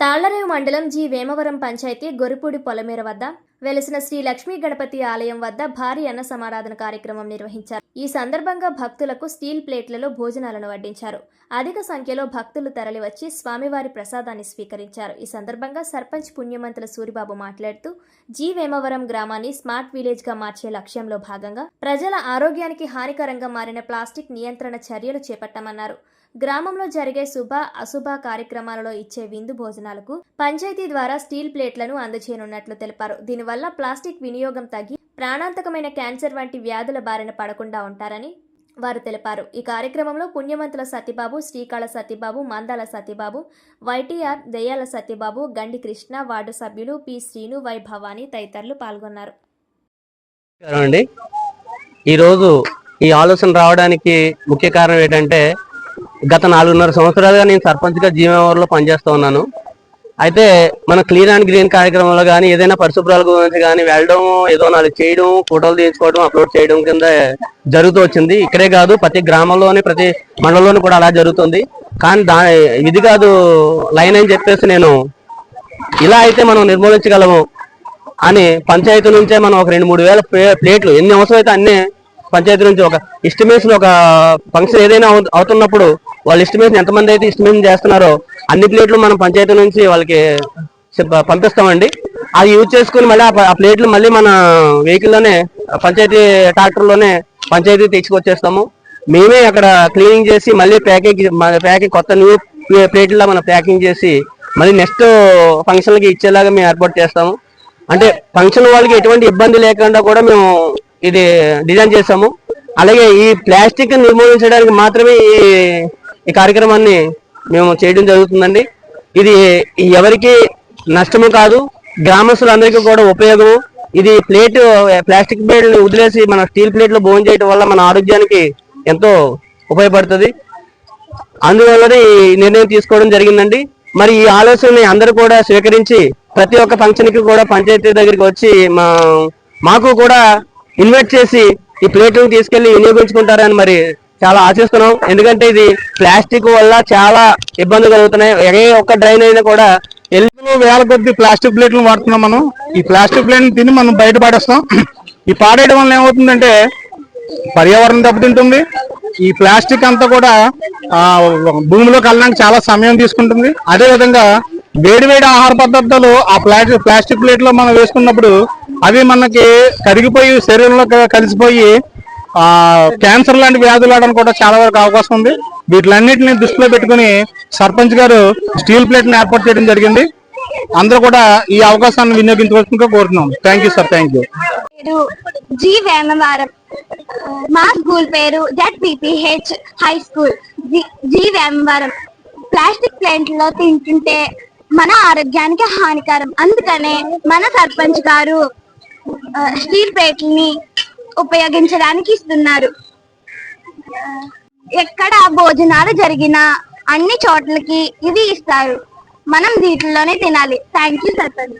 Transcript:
తాళ్ళరేవు మండలం జి వేమవరం పంచాయతీ గొరిపూడి పొలమేర వద్ద వెలసిన శ్రీ లక్ష్మీ గణపతి ఆలయం వద్ద భారీ అన్న సమారాధన కార్యక్రమం నిర్వహించారు. ఈ సందర్భంగా భక్తులకు స్టీల్ ప్లేట్లలో భోజనాలను వడ్డించారు. అధిక సంఖ్యలో భక్తులు తరలివచ్చి స్వామివారి ప్రసాదాన్ని స్వీకరించారు. ఈ సందర్భంగా సర్పంచ్ పుణ్యమంతుల సూరిబాబు మాట్లాడుతూ జి వేమవరం గ్రామాన్ని స్మార్ట్ విలేజ్గా మార్చే లక్ష్యంలో భాగంగా ప్రజల ఆరోగ్యానికి హానికరంగా మారిన ప్లాస్టిక్ నియంత్రణ చర్యలు చేపట్టామన్నారు. గ్రామంలో జరిగే శుభ అశుభ కార్యక్రమాలలో ఇచ్చే విందు భోజనాలకు పంచాయతీ ద్వారా స్టీల్ ప్లేట్లను అందజేయనున్నట్లు తెలిపారు. దీనివల్ల వల్ల ప్లాస్టిక్ వినియోగం తగ్గి ప్రాణాంతకమైన క్యాన్సర్ వంటి వ్యాధుల బారిన పడకుండా ఉంటారని వారు తెలిపారు. ఈ కార్యక్రమంలో పుణ్యమంతుల సత్యబాబు శ్రీకాళ సత్యబాబు మందాల సత్యబాబు వైటీఆర్ దయ్యాల సత్యబాబు గండి కృష్ణ వార్డు సభ్యులు పి. శ్రీను వై భవానీ తదితరులు పాల్గొన్నారు. అండి. ఈరోజు ఈ ఆలోచన రావడానికి ముఖ్య కారణం ఏంటంటే గత నాలుగున్నర సంవత్సరాలుగా నేను సర్పంచ్గా జీవనవరంలో పనిచేస్తూ ఉన్నాను. అయితే మన క్లీన్ అండ్ గ్రీన్ కార్యక్రమంలో కానీ ఏదైనా పరిశుభ్రాల గురించి కానీ వెళ్ళడం ఏదో నాలుగు చేయడం ఫోటోలు తీసుకోవడం అప్లోడ్ చేయడం కింద జరుగుతూ వచ్చింది. ఇక్కడే కాదు ప్రతి గ్రామంలోని ప్రతి మండలంలోని కూడా అలా జరుగుతుంది. కానీ దా ఇది కాదు లైన్ అని చెప్పేసి నేను ఇలా అయితే మనం నిర్మూలించగలము అని పంచాయతీ నుంచే మనం ఒక రెండు మూడు వేల ప్లే- ప్లేట్లు ఎన్ని అవసరం అయితే అన్ని పంచాయతీ నుంచి ఒక ఎస్టిమేషన్ ఒక ఫంక్షన్ ఏదైనా అవు- అవుతున్నప్పుడు వాళ్ళు ఎస్టిమేషన్ ఎంతమంది అయితే ఎస్టిమేషన్ చేస్తున్నారో అన్ని ప్లేట్లు మనం పంచాయతీ నుంచి వాళ్ళకి పంపిస్తామండి. అది యూజ్ చేసుకుని మళ్ళీ ఆ ప- ఆ ప్లేట్లు మళ్ళీ మన వెహికల్లోనే పంచాయతీ ట్రాక్టర్లోనే పంచాయతీ తెచ్చుకొచ్చేస్తాము మేమే అక్కడ క్లీనింగ్ చేసి మళ్ళీ ప్యాకింగ్ ప్యాకింగ్ కొత్త న్యూ ప్లేట్లా మనం ప్యాకింగ్ చేసి మళ్ళీ నెక్స్ట్ ఫంక్షన్లకి ఇచ్చేలాగా మేము ఏర్పాటు చేస్తాము. అంటే ఫంక్షన్ వాళ్ళకి ఎటువంటి ఇబ్బంది లేకుండా కూడా మేము ఇది డిజైన్ చేసాము అలాగే ఈ ప్లాస్టిక్ నిర్మూలించడానికి మాత్రమే ఈ ఈ కార్యక్రమాన్ని మేము చేయడం జరుగుతుందండి. ఇది ఎవరికి నష్టము కాదు గ్రామస్తులందరికీ కూడా ఉపయోగము. ఇది ప్లేట్ ప్లాస్టిక్ ప్లేట్ని వదిలేసి మన స్టీల్ ప్లేట్లో భోజనం చేయడం వల్ల మన ఆరోగ్యానికి ఎంతో ఉపయోగపడుతుంది. అందువల్లనే ఈ నిర్ణయం తీసుకోవడం జరిగిందండి. మరి ఈ ఆలోచనని అందరూ కూడా స్వీకరించి ప్రతి ఒక్క ఫంక్షన్కి కూడా పంచాయతీ దగ్గరికి వచ్చి మా మాకు కూడా ఇన్వైట్ చేసి ఈ ప్లేట్లను తీసుకెళ్ళి వినియోగించుకుంటారని మరి చాలా ఆశిస్తున్నాం. ఎందుకంటే ఇది ప్లాస్టిక్ వల్ల చాలా ఇబ్బందులు కలుగుతున్నాయి. ఏ ఒక్క డ్రైన్ అయినా కూడా ఎల్లు వేల కొద్ది ప్లాస్టిక్ ప్లేట్లు వాడుతున్నాం మనం. ఈ ప్లాస్టిక్ ప్లేట్ని తిని మనం బయట పాడేస్తాం ఈ పాడేయడం వల్ల ఏమవుతుందంటే పర్యావరణం దెబ్బతింటుంది. ఈ ప్లాస్టిక్ అంతా కూడా భూమిలో కలడానికి చాలా సమయం తీసుకుంటుంది. అదే విధంగా వేడి వేడి ఆహార పదార్థాలు ఆ ప్లాస్టిక్ ప్లాస్టిక్ ప్లేట్లో మనం వేసుకున్నప్పుడు అవి మనకి కరిగిపోయి శరీరంలో కలిసిపోయి క్యాన్సర్ లాంటి వ్యాధులు రావడానికి కూడా చాలా వరకు అవకాశం ఉంది. వీటిలన్నింటినీ దృష్టిలో పెట్టుకుని సర్పంచ్ గారు స్టీల్ ప్లేట్ని ఏర్పాటు చేయడం జరిగింది. అందరూ కూడా ఈ అవకాశాన్ని వినియోగించవలసిందిగా కోరుతున్నాం. Thank you sir thank you పేరు జి మా స్కూల్ పేరు ZPPH high school. G Vemavaram. Plastic ప్లాంట్లో తింటుంటే మన ఆరోగ్యానికి హానికరం. అందుకనే మన సర్పంచ్ గారు స్టీల్ ప్లేట్ని ఉపయోగించడానికి ఇస్తున్నారు ఎక్కడ భోజనాలు జరిగినా అన్ని చోట్లకి ఇవి ఇస్తారు. మనం వీటిలోనే తినాలి. Thank you sarpanch